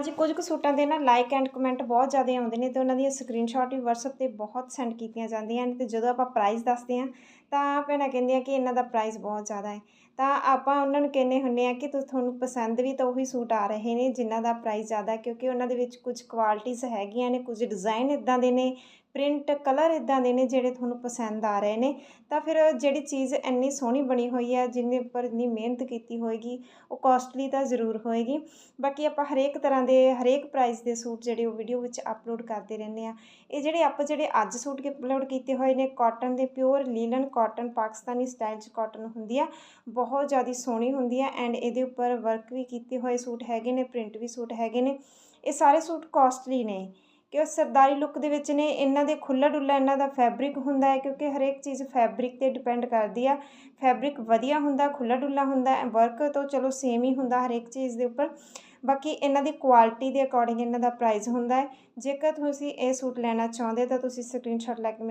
ਹਾਂਜੀ, ਕੁਝ ਕੁ ਸੂਟਾਂ ਦੇ ਨਾ ਲਾਈਕ ਐਂਡ ਕਮੈਂਟ ਬਹੁਤ ਜ਼ਿਆਦਾ ਆਉਂਦੇ ਨੇ ਤੇ ਉਹਨਾਂ ਦੀਆਂ ਸਕਰੀਨਸ਼ਾਟ ਵੀ WhatsApp ਤੇ ਬਹੁਤ ਸੈਂਡ ਕੀਤੀਆਂ ਜਾਂਦੀਆਂ ਨੇ ਤੇ ਜਦੋਂ ਆਪਾਂ ਪ੍ਰਾਈਸ ਦੱਸਦੇ ਹਾਂ, ਤਾਂ ਭੈਣਾਂ ਕਹਿੰਦੀਆਂ ਕਿ ਇਹਨਾਂ ਦਾ ਪ੍ਰਾਈਸ ਬਹੁਤ ਜ਼ਿਆਦਾ ਹੈ। ਤਾਂ ਆਪਾਂ ਉਹਨਾਂ ਨੂੰ ਕਹਿੰਦੇ ਹੁੰਦੇ ਆ ਕਿ ਤੁਹਾਨੂੰ ਪਸੰਦ ਵੀ ਤਾਂ ਉਹੀ ਸੂਟ ਆ ਰਹੇ ਨੇ ਜਿਨ੍ਹਾਂ ਦਾ ਪ੍ਰਾਈਸ ਜ਼ਿਆਦਾ ਕਿਉਂਕਿ ਉਹਨਾਂ ਦੇ ਵਿੱਚ ਕੁਝ ਕੁਆਲਿਟੀਜ਼ ਹੈਗੀਆਂ ਨੇ, ਕੁਝ ਡਿਜ਼ਾਈਨ ਇਦਾਂ ਦੇ ਨੇ ਪ੍ਰਿੰਟ ਕਲਰ ਇਦਾਂ ਦੇ ਨੇ ਜਿਹੜੇ ਤੁਹਾਨੂੰ ਪਸੰਦ ਆ ਰਹੇ ਨੇ, ਤਾਂ ਫਿਰ ਜਿਹੜੀ ਚੀਜ਼ ਇੰਨੀ ਸੋਹਣੀ ਬਣੀ ਹੋਈ ਹੈ, ਜਿਹਦੇ ਉੱਪਰ ਇੰਨੀ ਮਿਹਨਤ ਕੀਤੀ ਹੋਏਗੀ, ਉਹ ਕਾਸਟਲੀ ਤਾਂ ਜ਼ਰੂਰ ਹੋਏਗੀ। ਬਾਕੀ ਆਪਾਂ ਹਰੇਕ ਤਰ੍ਹਾਂ ਦੇ, ਹਰੇਕ ਪ੍ਰਾਈਸ ਦੇ ਸੂਟ ਜਿਹੜੇ ਉਹ ਵੀਡੀਓ ਵਿੱਚ ਅਪਲੋਡ ਕਰਦੇ ਰਹਿੰਦੇ ਆ ਇਹ ਜਿਹੜੇ ਆਪਾਂ ਜਿਹੜੇ ਅੱਜ ਸੂਟ ਅਪਲੋਡ ਕੀਤੇ ਹੋਏ ਨੇ ਕਾਟਨ ਦੇ pure linen cotton Pakistani style 'ਚ ਕਾਟਨ ਹੁੰਦੀ ਆ, ਬਹੁਤ ਜ਼ਿਆਦਾ ਸੋਹਣੀ ਹੁੰਦੀ ਆ ਐਂਡ ਇਹਦੇ ਉੱਪਰ ਵਰਕ ਵੀ ਕੀਤੇ ਹੋਏ ਸੂਟ ਹੈਗੇ ਨੇ ਪ੍ਰਿੰਟ ਵੀ ਸੂਟ ਹੈਗੇ ਨੇ। ਇਹ ਸਾਰੇ ਸੂਟ ਕਾਸਟਲੀ ਨੇ। ਕਿ ਉਹ ਸਰਦਾਰੀ ਲੁੱਕ ਦੇ ਵਿੱਚ ਨੇ, ਇਹਨਾਂ ਦੇ ਖੁੱਲਾ ਡੁੱਲਾ ਇਹਨਾਂ ਦਾ ਫੈਬਰਿਕ ਹੁੰਦਾ ਹੈ ਕਿਉਂਕਿ ਹਰੇਕ ਚੀਜ਼ ਫੈਬਰਿਕ ਤੇ ਡਿਪੈਂਡ ਕਰਦੀ ਆ। ਫੈਬਰਿਕ ਵਧੀਆ ਹੁੰਦਾ ਖੁੱਲਾ ਡੁੱਲਾ ਹੁੰਦਾ ਵਰਕ ਤੋਂ ਚਲੋ ਸੇਮ ਹੀ ਹੁੰਦਾ ਹਰੇਕ ਚੀਜ਼ ਦੇ ਉੱਪਰ। ਬਾਕੀ ਇਹਨਾਂ ਦੀ ਕੁਆਲਿਟੀ ਦੇ ਅਕੋਰਡਿੰਗ ਇਹਨਾਂ ਦਾ ਪ੍ਰਾਈਸ ਹੁੰਦਾ ਹੈ। ਜੇਕਰ ਤੁਸੀਂ ਇਹ ਸੂਟ ਲੈਣਾ ਚਾਹੁੰਦੇ ਤਾਂ ਤੁਸੀਂ ਸਕਰੀਨਸ਼ਾਟ ਲੈ ਕੇ ਮੈਨੂੰ